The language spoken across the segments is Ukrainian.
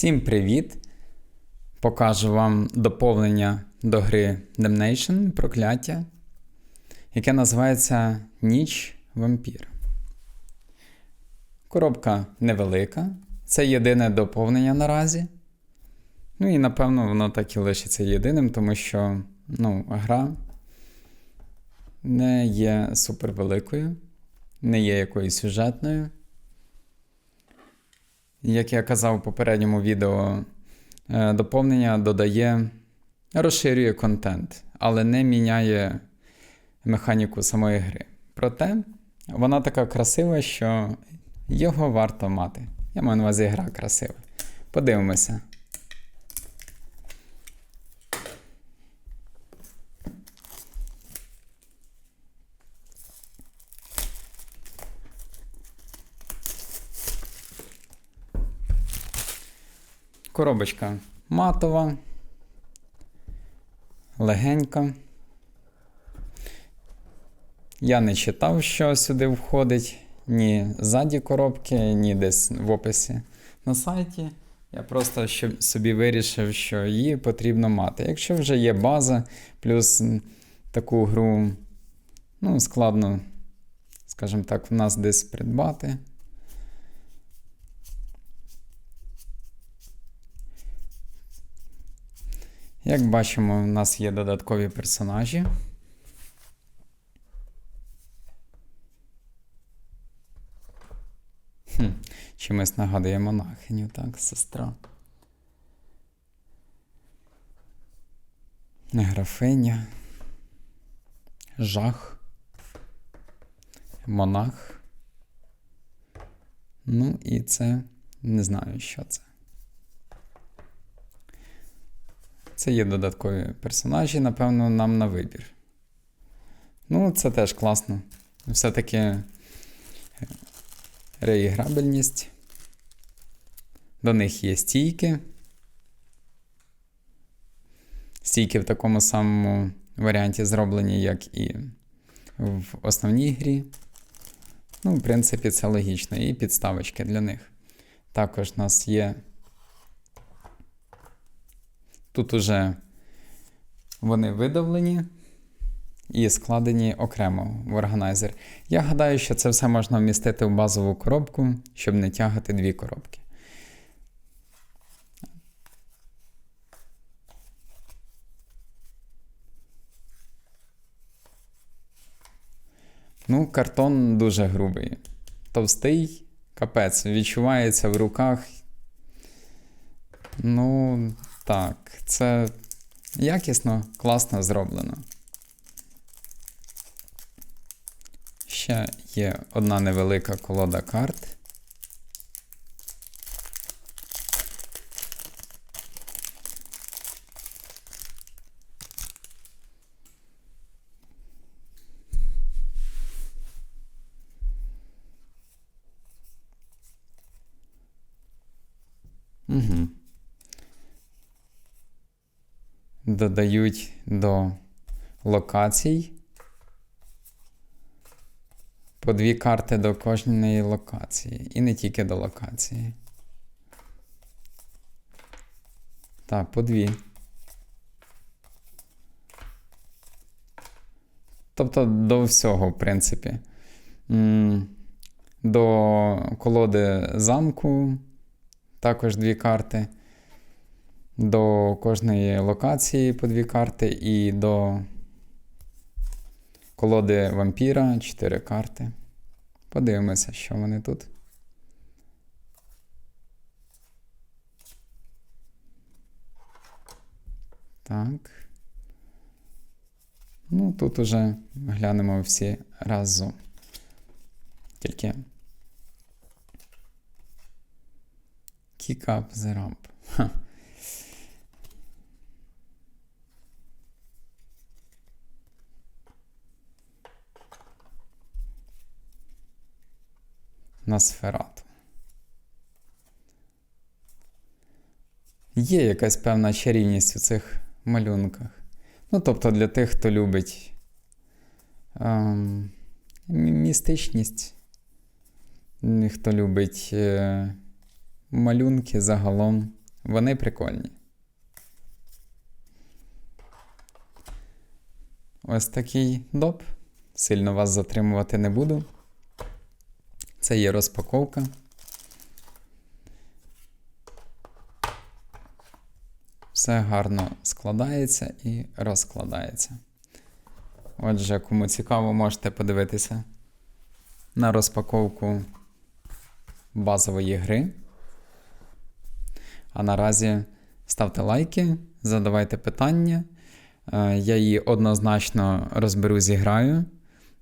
Всім привіт! Покажу вам доповнення до гри Damnation Прокляття, яке називається Ніч Вампір. Коробка невелика. Це єдине доповнення наразі. Ну і напевно воно так і лишиться єдиним, тому що ну, гра не є супервеликою, не є якоюсь сюжетною. Як я казав у попередньому відео, е, доповнення додає, розширює контент, але не міняє механіку самої гри. Проте вона така красива, що його варто мати. Я маю на увазі гра красива. Подивимося. Коробочка матова, легенька. Я не читав, що сюди входить ні ззаді коробки, ні десь в описі на сайті. Я просто собі вирішив, що її потрібно мати. Якщо вже є база, плюс таку гру, ну, складно, скажімо так, в нас десь придбати. Як бачимо, у нас є додаткові персонажі. Хм, Чимось нагадує монахиню, так, сестра. Графиня. Жах. Монах. Ну і це не знаю, що це. Це є додаткові персонажі, напевно, нам на вибір. Ну, це теж класно. Все-таки е, реіграбельність. До них є стійки. Стійки в такому самому варіанті зроблені, як і в основній грі. Ну, в принципі, це логічно. І підставочки для них. Також у нас є Тут уже вони видавлені і складені окремо в органайзер. Я гадаю, що це все можна вмістити в базову коробку, щоб не тягати дві коробки. Ну, картон дуже грубий. Товстий капець, відчувається в руках. Ну, так, це якісно, класно зроблено. Ще є одна невелика колода карт. Угу. Додають до локацій. По дві карти до кожної локації. І не тільки до локації. Так, по дві. Тобто до всього, в принципі. До колоди замку також дві карти до кожної локації по дві карти, і до колоди вампіра 4 карти. Подивимося, що вони тут. Так. Ну, тут уже глянемо всі разом. Тільки. Kick up the ramp. Ха. Носферату. Є якась певна чарівність у цих малюнках. Ну, тобто для тих, хто любить ем, містичність, хто любить е, малюнки загалом, Вони прикольні. Ось такий доп. Сильно вас затримувати не буду. Це є розпаковка. Все гарно складається і розкладається. Отже, кому цікаво, можете подивитися на розпаковку базової гри. А наразі ставте лайки, задавайте питання. Е, Я її однозначно розберу, зіграю.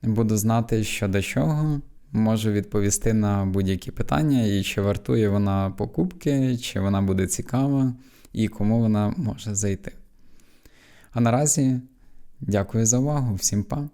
Буду знати, що до чого. Можу відповісти на будь-які питання, і чи вартує вона покупки, чи вона буде цікава, і кому вона може зайти. А наразі дякую за увагу, всім па!